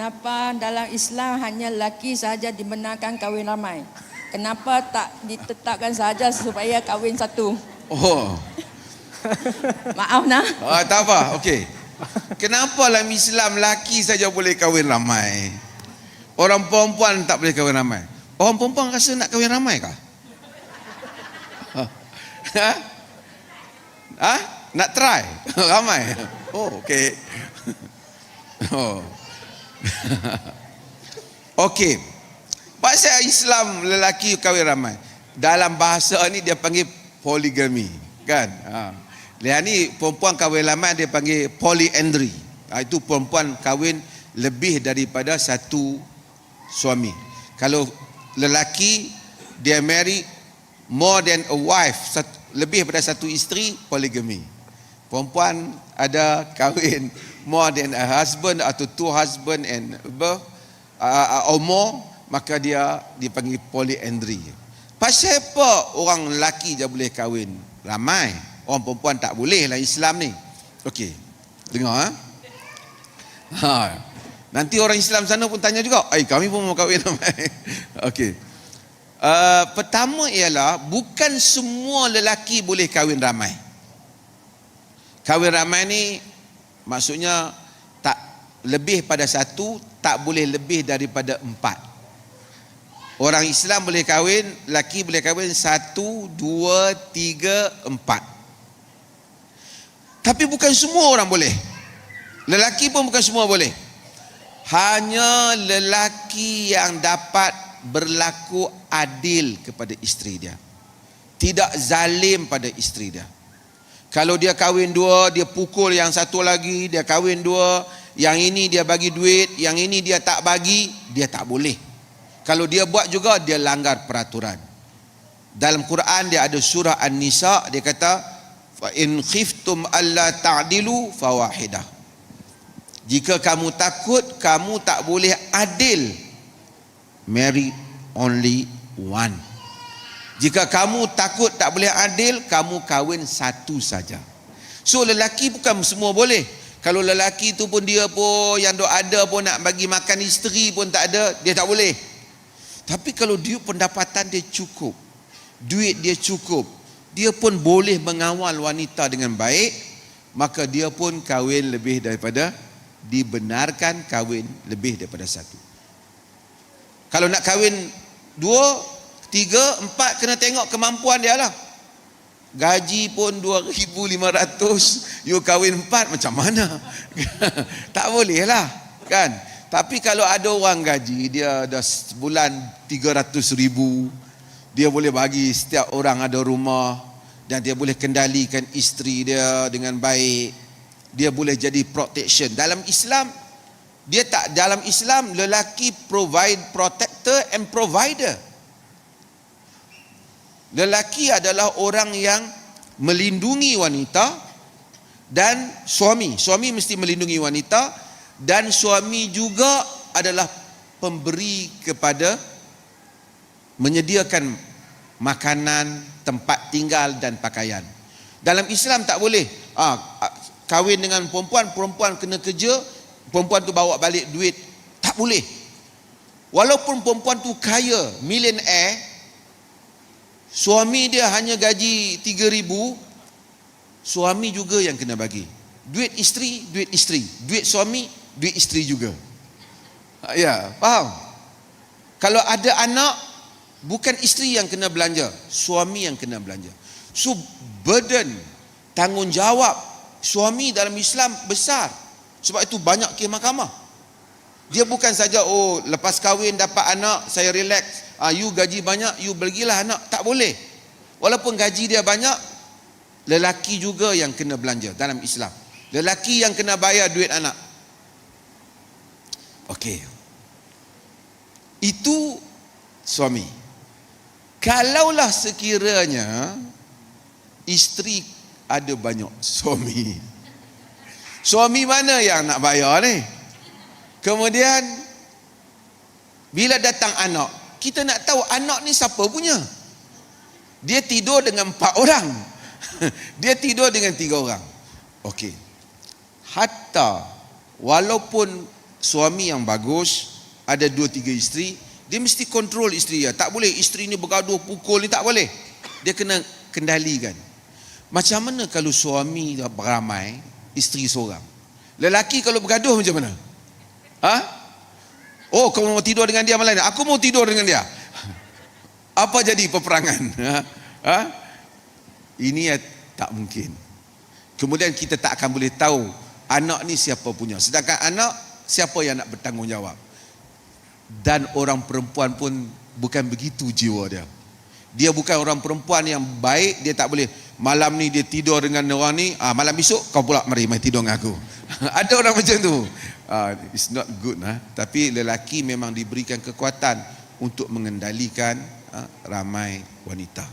Kenapa dalam Islam hanya lelaki sahaja dibenarkan kahwin ramai? Kenapa tak ditetapkan sahaja supaya kahwin satu? Oh, Maaf nah. ah, tak apa. Okey. Kenapa dalam Islam lelaki saja boleh kahwin ramai? Orang perempuan tak boleh kahwin ramai. Orang perempuan rasa nak kahwin ramai kah? Ha? Ha? Nak try? ramai? Oh, okey. Oh. Okey. Pasal Islam lelaki kahwin ramai. Dalam bahasa ni dia panggil poligami, kan? Ha. Lihat ni perempuan kahwin ramai dia panggil polyandry. Ha, itu perempuan kahwin lebih daripada satu suami. Kalau lelaki dia marry more than a wife, satu, lebih daripada satu isteri, poligami. Perempuan ada kahwin more than a husband atau two husband and above uh, or more, maka dia dipanggil polyandry. Pasal apa orang lelaki je boleh kahwin ramai, orang perempuan tak boleh lah Islam ni. Okey. Dengar ha? ha. Nanti orang Islam sana pun tanya juga, "Ai, kami pun mau kahwin ramai." Okey. Uh, pertama ialah bukan semua lelaki boleh kahwin ramai. Kahwin ramai ni maksudnya tak lebih pada satu, tak boleh lebih daripada empat. Orang Islam boleh kahwin, lelaki boleh kahwin satu, dua, tiga, empat. Tapi bukan semua orang boleh. Lelaki pun bukan semua boleh. Hanya lelaki yang dapat berlaku adil kepada isteri dia. Tidak zalim pada isteri dia. Kalau dia kahwin dua, dia pukul yang satu lagi, dia kahwin dua, yang ini dia bagi duit, yang ini dia tak bagi, dia tak boleh. Kalau dia buat juga, dia langgar peraturan. Dalam Quran dia ada surah An-Nisa, dia kata, in khiftum alla ta'dilu fawahidah. Jika kamu takut, kamu tak boleh adil, marry only one. Jika kamu takut tak boleh adil, kamu kahwin satu saja. So lelaki bukan semua boleh. Kalau lelaki tu pun dia pun yang dok ada pun nak bagi makan isteri pun tak ada, dia tak boleh. Tapi kalau dia pendapatan dia cukup, duit dia cukup, dia pun boleh mengawal wanita dengan baik, maka dia pun kahwin lebih daripada dibenarkan kahwin lebih daripada satu. Kalau nak kahwin dua, tiga, empat kena tengok kemampuan dia lah. Gaji pun 2,500, you kahwin empat macam mana? tak boleh lah, kan? Tapi kalau ada orang gaji, dia dah sebulan 300 ribu, dia boleh bagi setiap orang ada rumah, dan dia boleh kendalikan isteri dia dengan baik, dia boleh jadi protection. Dalam Islam, dia tak dalam Islam lelaki provide protector and provider. Lelaki adalah orang yang melindungi wanita dan suami. Suami mesti melindungi wanita dan suami juga adalah pemberi kepada menyediakan makanan, tempat tinggal dan pakaian. Dalam Islam tak boleh. Ah, kahwin dengan perempuan, perempuan kena kerja, perempuan tu bawa balik duit. Tak boleh. Walaupun perempuan tu kaya, millionaire, suami dia hanya gaji 3000, suami juga yang kena bagi. Duit isteri, duit isteri. Duit suami, duit isteri juga. Ya, faham? Kalau ada anak, bukan isteri yang kena belanja, suami yang kena belanja. So burden, tanggungjawab suami dalam Islam besar. Sebab itu banyak kes mahkamah. Dia bukan saja oh lepas kahwin dapat anak saya relax. Ah you gaji banyak you bagilah anak tak boleh. Walaupun gaji dia banyak lelaki juga yang kena belanja dalam Islam. Lelaki yang kena bayar duit anak. Okey. Itu suami. Kalaulah sekiranya isteri ada banyak suami. Suami mana yang nak bayar ni? Kemudian bila datang anak, kita nak tahu anak ni siapa punya. Dia tidur dengan empat orang. Dia tidur dengan tiga orang. Okey. Hatta walaupun suami yang bagus, ada dua tiga isteri, dia mesti kontrol isteri dia. Tak boleh isteri ni bergaduh pukul ni tak boleh. Dia kena kendalikan. Macam mana kalau suami dah beramai, isteri seorang? Lelaki kalau bergaduh macam mana? Ha? Oh, kau mau tidur dengan dia malam ni? Aku mau tidur dengan dia. Apa jadi peperangan? Ha? Ha? Ini ya tak mungkin. Kemudian kita tak akan boleh tahu anak ni siapa punya. Sedangkan anak siapa yang nak bertanggungjawab. Dan orang perempuan pun bukan begitu jiwa dia. Dia bukan orang perempuan yang baik, dia tak boleh malam ni dia tidur dengan orang ni, ah, malam esok kau pula mari mai tidur dengan aku. Ada orang macam tu. Ah, it's not good nah. Tapi lelaki memang diberikan kekuatan untuk mengendalikan ah, ramai wanita.